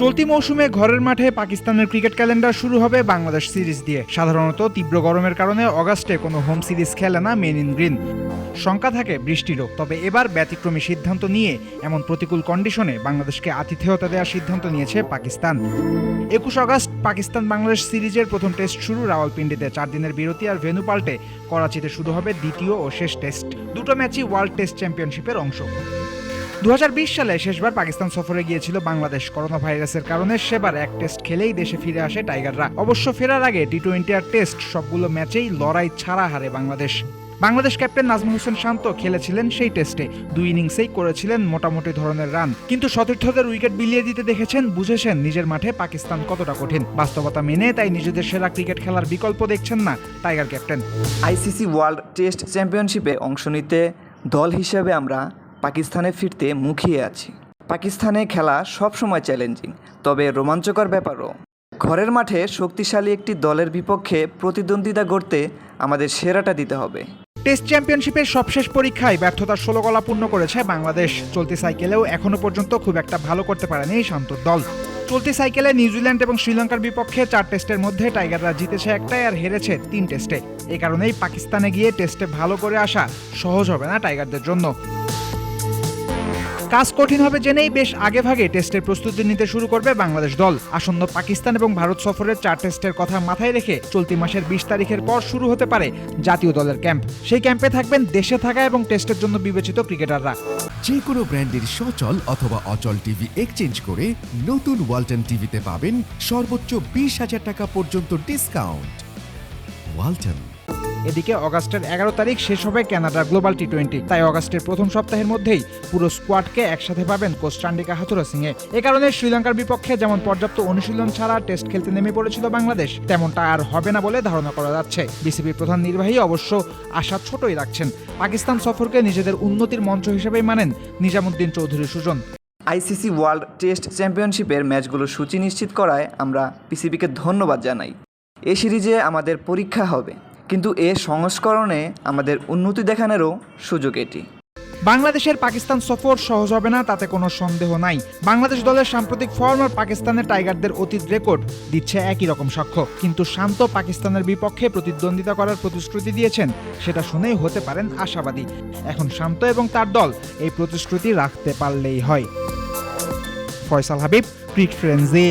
চলতি মৌসুমে ঘরের মাঠে পাকিস্তানের ক্রিকেট ক্যালেন্ডার শুরু হবে বাংলাদেশ সিরিজ দিয়ে। সাধারণত তীব্র গরমের কারণে অগাস্টে কোনো হোম সিরিজ খেলে না মেন ইন গ্রিন। শঙ্কা থাকে বৃষ্টিরও, তবে এবার ব্যতিক্রমী সিদ্ধান্ত নিয়ে এমন প্রতিকূল কন্ডিশনে বাংলাদেশকে আতিথেয়তা দেওয়ার সিদ্ধান্ত নিয়েছে পাকিস্তান। একুশ আগস্ট পাকিস্তান বাংলাদেশ সিরিজের প্রথম টেস্ট শুরু, রাওয়ালপিন্ডিতে চার দিনের বিরতি আর ভেন্যু পাল্টে করাচিতে শুরু হবে দ্বিতীয় ও শেষ টেস্ট। দুটো ম্যাচই ওয়ার্ল্ড টেস্ট চ্যাম্পিয়নশিপের অংশ। দু হাজার বিশ সালে শেষবার পাকিস্তান সফরে গিয়েছিল বাংলাদেশ করোনা ভাইরাসের কারণে। সেবার এক টেস্ট খেলেই দেশে ফিরে আসে টাইগাররা। অবশ্য ফেরার আগে টি টোয়েন্টি আর টেস্ট সবগুলো ম্যাচেই লড়াই ছাড়া হারে বাংলাদেশ। বাংলাদেশ ক্যাপ্টেন নাজমুল হোসেন শান্ত খেলেছিলেন সেই টেস্টে। দুই ইনিংসেই করেছিলেন মোটামুটি ধরনের রান। কিন্তু সতীর্থদের উইকেট বিলিয়ে দিতে দেখেছেন, বুঝেছেন নিজের মাঠে পাকিস্তান কতটা কঠিন। বাস্তবতা মেনে তাই নিজেদের সেরা ক্রিকেট খেলার বিকল্প দেখছেন না tiger captain. ICC world test চ্যাম্পিয়নশিপে অংশ নিতে দল হিসেবে আমরা পাকিস্তানে ফিরতে মুখিয়ে আছি। পাকিস্তানে খেলা সবসময় চ্যালেঞ্জিং তবে রোমাঞ্চকর ব্যাপারও। ঘরের মাঠে শক্তিশালী একটি দলের বিপক্ষে প্রতিদ্বন্দ্বিতা গড়তে আমাদের সেরাটা দিতে হবে। টেস্ট চ্যাম্পিয়নশিপের সবশেষ পরীক্ষায় ব্যর্থতার ষোলো পূর্ণ করেছে বাংলাদেশ। চলতি সাইকেলেও এখনও পর্যন্ত খুব একটা ভালো করতে পারেনি শান্তর দল। চলতি সাইকেলে নিউজিল্যান্ড এবং শ্রীলঙ্কার বিপক্ষে চার টেস্টের মধ্যে টাইগাররা জিতেছে একটাই আর হেরেছে তিন টেস্টে। এই কারণেই পাকিস্তানে গিয়ে টেস্টে ভালো করে আসা সহজ হবে না টাইগারদের জন্য। কাজ কঠিন হবে জেনেই বেশ আগে ভাগে টেস্টের প্রস্তুতি নিতে শুরু করবে বাংলাদেশ দল। আসন্ন পাকিস্তান এবং ভারত সফরের চার টেস্টের কথা মাথায় রেখে চলতি মাসের বিশ তারিখের পর শুরু হতে পারে জাতীয় দলের ক্যাম্প। সেই ক্যাম্পে থাকবেন দেশে থাকা এবং টেস্টের জন্য বিবেচিত ক্রিকেটাররা। যে কোনো ব্র্যান্ডের সচল অথবা অচল টিভি এক্সচেঞ্জ করে নতুন ওয়ালটন টিভিতে পাবেন সর্বোচ্চ বিশ হাজার টাকা পর্যন্ত ডিসকাউন্ট। ওয়ালটন। এদিকে অগাস্টের এগারো তারিখ শেষ হবে কানাডার গ্লোবাল টি টোয়েন্টি তাই অগাস্টের প্রথম সপ্তাহের মধ্যেই পুরো স্কোয়াডকে একসাথে পাবেন কোচ চান্ডিকা হাথুরা সিংয়ে এ কারণে শ্রীলঙ্কার বিপক্ষে যেমন পর্যাপ্ত অনুশীলন ছাড়া টেস্ট খেলতে নেমে পড়েছিল বাংলাদেশ, তেমনটা আর হবে না বলে ধারণা করা যাচ্ছে। বিসিবির প্রধান নির্বাহী অবশ্য আশা ছোটই রাখছেন। পাকিস্তান সফরকে নিজেদের উন্নতির মঞ্চ হিসেবেই মানেন Nizamuddin Chowdhury Sujon. ICC world test চ্যাম্পিয়নশিপের ম্যাচগুলোর সূচি নিশ্চিত করায় আমরা পিসিবিকে ধন্যবাদ জানাই। এ সিরিজে আমাদের পরীক্ষা হবে। কিন্তু এ সংস্করণে আমাদের উন্নতি দেখানোরও সুযোগ এটি। বাংলাদেশের পাকিস্তান সফর সহজ হবে না, তাতে কোনো সন্দেহ নাই। বাংলাদেশ দলের সাম্প্রতিক ফর্ম আর পাকিস্তানের টাইগারদের অতীত রেকর্ড দিচ্ছে একই রকম সাক্ষ্য। কিন্তু শান্ত পাকিস্তানের বিপক্ষে প্রতিদ্বন্দ্বিতা করার প্রতিশ্রুতি দিয়েছেন, সেটা শুনেই হতে পারেন আশাবাদী। এখন শান্ত এবং তার দল এই প্রতিশ্রুতি রাখতে পারলেই হয়। ফয়সাল হাবিব, ক্রিক ফ্রেন্সে।